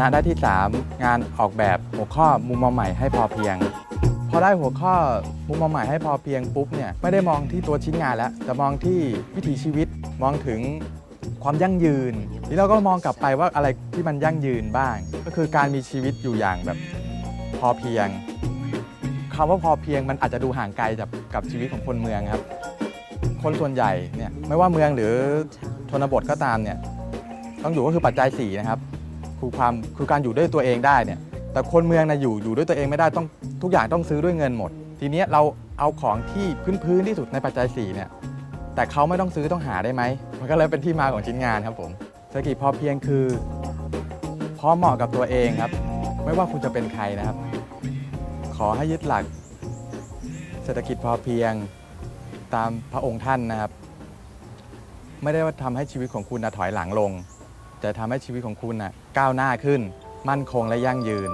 นะได้ที่ 3 งานออกแบบหัวข้อมุมมองใหม่ให้พอเพียง พอได้หัวข้อมุมมองใหม่ให้พอเพียงปุ๊บเนี่ยไม่ได้มองที่ตัวชิ้นงานแล้วแต่มองที่วิถีชีวิตมองถึงความยั่งยืนทีเราก็มองกลับไปว่าอะไรที่มันยั่งยืนบ้าง ก็คือการมีชีวิตอยู่อย่างแบบพอเพียงคำว่าพอเพียงมันอาจจะดูห่างไกลจากกับชีวิตของคนเมืองครับ คนส่วนใหญ่เนี่ยไม่ว่าเมืองหรือชนบทก็ตามเนี่ยต้องอยู่ก็คือปัจจัยสี่นะครับ คือความคือการอยู่ด้วยตัวเองได้เนี่ยแต่คนเมืองนะอยู่อยู่ด้วยตัวเองไม่ได้ต้องทุกอย่างต้องซื้อด้วยเงินหมด ทีนี้เราเอาของที่พื้นพื้นๆที่สุดในปัจจัยสีเนี่ยแต่เขาไม่ต้องซื้อต้องหาได้ไหมมันก็เลยเป็นที่มาของชิ้นงานครับผมเศรษฐกิจพอเพียงคือพอเหมาะกับตัวเองครับ ไม่ว่าคุณจะเป็นใครนะครับ ขอให้ยึดหลัก เศรษฐกิจพอเพียงตามพระองค์ท่านนะครับ ไม่ได้ว่าทำให้ชีวิตของคุณนะถอยหลังลง จะทำให้ชีวิตของคุณนะก้าวหน้าขึ้น มั่นคงและยั่งยืน